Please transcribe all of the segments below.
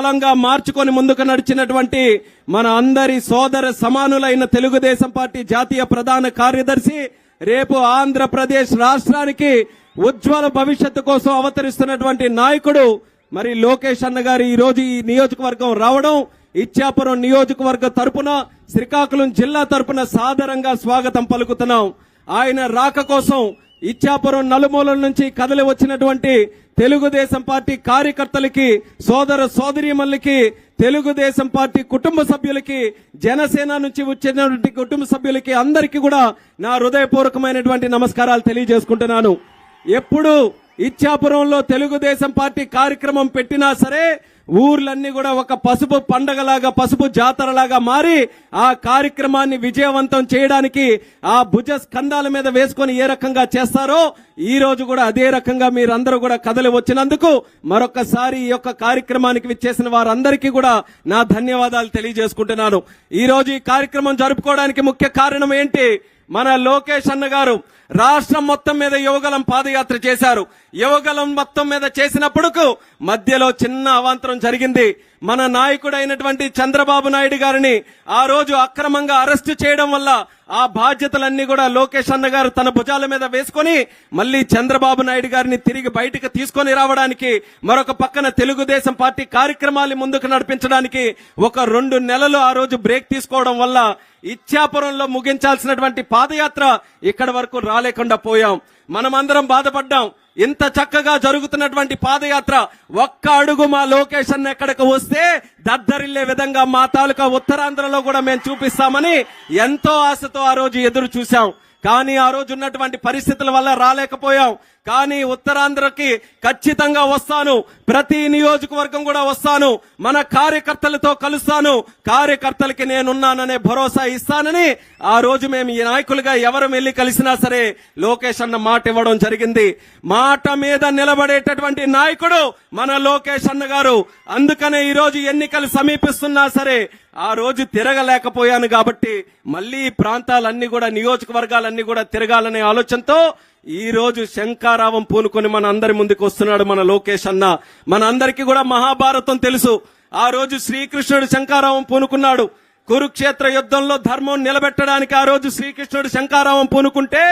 బలంగా మార్చుకొని ముందుకు నడిచినటువంటి మన అందరి సోదర సమానులైన తెలుగుదేశం పార్టీ జాతీయ ప్రధాన కార్యదర్శి రేపు ఆంధ్రప్రదేశ్ రాష్ట్రానికి ఉజ్వల భవిష్యత్తు కోసం అవతరిస్తున్నటువంటి నాయకుడు మరి లోకేష్ అన్న గారు ఈ రోజు ఈ నియోజకవర్గం రావడం ఇచ్చాపురం నియోజకవర్గ తరపున శ్రీకాకుళం జిల్లా తరపున సాదరంగా స్వాగతం పలుకుతున్నాం. ఆయన రాక కోసం ఇచ్చాపురం నలుమూలల నుంచి కదలి వచ్చినటువంటి తెలుగుదేశం పార్టీ కార్యకర్తలకి సోదర సోదరీమణులకి తెలుగుదేశం పార్టీ కుటుంబ సభ్యులకి జనసేన నుంచి వచ్చినటువంటి కుటుంబ సభ్యులకి అందరికీ కూడా నా హృదయపూర్వకమైనటువంటి నమస్కారాలు తెలియజేసుకుంటున్నాను. ఎప్పుడు ఇచ్చాపురంలో తెలుగుదేశం పార్టీ కార్యక్రమం పెట్టినా సరే ఊర్లన్నీ కూడా ఒక పసుపు పండగలాగా పసుపు జాతరలాగా మారి ఆ కార్యక్రమాన్ని విజయవంతం చేయడానికి ఆ భుజ స్కంధాల మీద వేసుకొని ఏ రకంగా చేస్తారో ఈ రోజు కూడా అదే రకంగా మీరందరూ కూడా కదలి వచ్చినందుకు మరొకసారి ఈ యొక్క కార్యక్రమానికి విచ్చేసిన వారందరికీ కూడా నా ధన్యవాదాలు తెలియజేసుకుంటున్నాను. ఈ రోజు ఈ కార్యక్రమం జరుపుకోవడానికి ముఖ్య కారణం ఏంటి? మన లోకేష్ అన్న గారు రాష్ట్రం మొత్తం మీద యువగలం పాదయాత్ర చేశారు. యువగలం మొత్తం మీద చేసినప్పుడు మధ్యలో చిన్న అవాంతరం జరిగింది. మన నాయకుడైనటువంటి చంద్రబాబు నాయుడు గారిని ఆ రోజు అక్రమంగా అరెస్టు చేయడం వల్ల ఆ బాధ్యతలన్నీ కూడా లోకేష్ అన్న గారు తన భుజాల మీద వేసుకొని మళ్ళీ చంద్రబాబు నాయుడు గారిని తిరిగి బయటకు తీసుకొని రావడానికి మరొక పక్కన తెలుగుదేశం పార్టీ కార్యక్రమాలు ముందుకు నడిపించడానికి ఒక రెండు నెలలు ఆ రోజు బ్రేక్ తీసుకోవడం వల్ల ఇచ్చాపురంలో ముగించాల్సినటువంటి పాదయాత్ర ఇక్కడి వరకు రాలేకుండా పోయాం. మనమందరం బాధపడ్డాం. ఇంత చక్కగా జరుగుతున్నటువంటి పాదయాత్ర ఒక్క అడుగు మా లొకేషన్ ఎక్కడికి వస్తే దద్దరిల్లే విధంగా మా తాలూకా ఉత్తరాంధ్రలో కూడా మేము చూపిస్తామని ఎంతో ఆశతో ఆ రోజు ఎదురు చూశాం. కానీ ఆ రోజు ఉన్నటువంటి పరిస్థితుల వల్ల రాలేకపోయాం. కానీ ఉత్తరాంధ్రకి ఖచ్చితంగా వస్తాను. ప్రతి నియోజకవర్గం కూడా వస్తాను. మన కార్యకర్తలతో కలుస్తాను. కార్యకర్తలకి నేనున్నాననే భరోసా ఇస్తానని ఆ రోజు మేము ఈ నాయకులుగా ఎవరు వెళ్ళి కలిసినా సరే లోకేష్ అన్న మాట ఇవ్వడం జరిగింది. మాట మీద నిలబడేటటువంటి నాయకుడు మన లోకేష్ అన్న గారు. అందుకనే ఈరోజు ఎన్నికలు సమీపిస్తున్నా సరే ఆ రోజు తిరగలేకపోయాను కాబట్టి మళ్ళీ ప్రాంతాలన్నీ కూడా నియోజకవర్గాలన్నీ కూడా తిరగాలనే ఆలోచనతో ఈ రోజు శంకారావం పూనుకొని మన అందరి ముందుకు వస్తున్నాడు మన లోకేష్ అన్న. మన అందరికీ కూడా మహాభారతం తెలుసు. ఆ రోజు శ్రీకృష్ణుడు శంకారావం పూనుకున్నాడు. కురుక్షేత్ర యుద్ధంలో ధర్మం నిలబెట్టడానికి ఆ రోజు శ్రీకృష్ణుడు శంకారావం పూనుకుంటే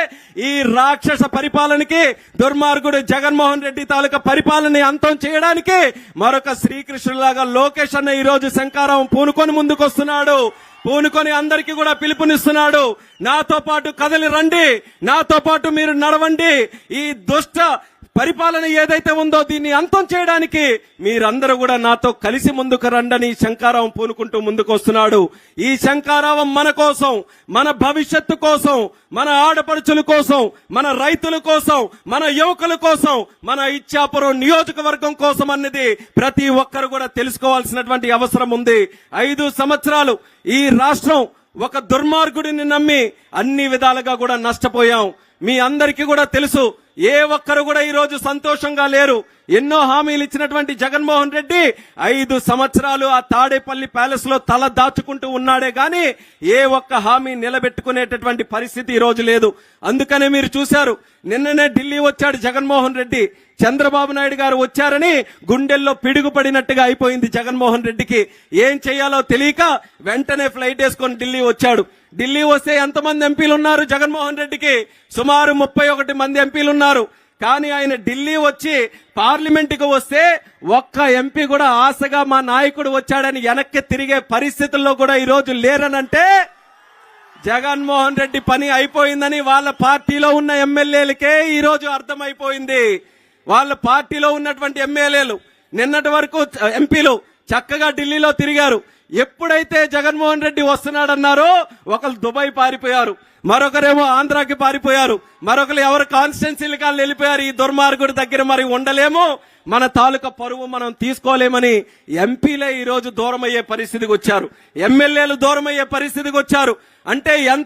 ఈ రాక్షస పరిపాలనకి దుర్మార్గుడు జగన్మోహన్ రెడ్డి తాలూకా పరిపాలన అంతం చేయడానికి మరొక శ్రీకృష్ణులాగా లోకేష్ అన్న ఈ రోజు శంకారావం పూనుకొని ముందుకు వస్తున్నాడు పూనుకొని అందరికీ కూడా పిలుపునిస్తున్నాడు. నాతో పాటు కదలి రండి. నాతో పాటు మీరు నడవండి. ఈ దుష్ట పరిపాలన ఏదైతే ఉందో దీన్ని అంతం చేయడానికి మీరందరూ కూడా నాతో కలిసి ముందుకు రండని శంకారావం పూనుకుంటూ ముందుకు వస్తున్నాడు ఈ శంకారావం మన కోసం మన భవిష్యత్తు కోసం మన ఆడపడుచుల కోసం మన రైతుల కోసం మన యువకుల కోసం మన ఇచ్చాపురం నియోజకవర్గం కోసం అన్నది ప్రతి ఒక్కరు కూడా తెలుసుకోవాల్సినటువంటి అవసరం ఉంది. ఐదు సంవత్సరాలు ఈ రాష్ట్రం ఒక దుర్మార్గుడిని నమ్మి అన్ని విధాలుగా కూడా నష్టపోయాం. మీ అందరికీ కూడా తెలుసు ఏ ఒక్కరు కూడా ఈ రోజు సంతోషంగా లేరు. ఎన్నో హామీలు ఇచ్చినటువంటి జగన్మోహన్ రెడ్డి ఐదు సంవత్సరాలు ఆ తాడేపల్లి ప్యాలెస్లో తల దాచుకుంటూ ఉన్నాడే గాని ఏ ఒక్క హామీ నిలబెట్టుకునేటటువంటి పరిస్థితి ఈ రోజు లేదు. అందుకనే మీరు చూశారు నిన్ననే ఢిల్లీ వచ్చాడు జగన్మోహన్ రెడ్డి. చంద్రబాబు నాయుడు గారు వచ్చారని గుండెల్లో పిడుగుపడినట్టుగా అయిపోయింది జగన్మోహన్ రెడ్డికి. ఏం చేయాలో తెలియక వెంటనే ఫ్లైట్ వేసుకొని ఢిల్లీ వచ్చాడు. ఢిల్లీ వస్తే ఎంతమంది ఎంపీలు ఉన్నారు? జగన్మోహన్ రెడ్డికి సుమారు ముప్పై ఒకటి మంది ఎంపీలు ఉన్నారు. కానీ ఆయన ఢిల్లీ వచ్చి పార్లమెంటుకు వస్తే ఒక్క ఎంపీ కూడా ఆశగా మా నాయకుడు వచ్చాడని వెనక్కి తిరిగే పరిస్థితుల్లో కూడా ఈ రోజు లేరనంటే జగన్మోహన్ రెడ్డి పని అయిపోయిందని వాళ్ళ పార్టీలో ఉన్న ఎమ్మెల్యేలకే ఈరోజు అర్థమైపోయింది. వాళ్ళ పార్టీలో ఉన్నటువంటి ఎమ్మెల్యేలు నిన్నటి వరకు ఎంపీలు చక్కగా ఢిల్లీలో తిరిగారు. ఎప్పుడైతే జగన్మోహన్ రెడ్డి వస్తున్నాడన్నారో ఒకరు దుబాయ్ పారిపోయారు. మరొకరేమో ఆంధ్రాకి పారిపోయారు. మరొకరు ఎవరు కాన్స్టిట్యున్సీలు కానీ వెళ్ళిపోయారు. ఈ దుర్మార్గుడి దగ్గర మరి ఉండలేము. మన తాలూకా పరువు మనం తీసుకోలేమని ఎంపీలే ఈరోజు దూరమయ్యే పరిస్థితికి వచ్చారు. ఎమ్మెల్యేలు దూరమయ్యే పరిస్థితికి వచ్చారు. అంటే ఎంత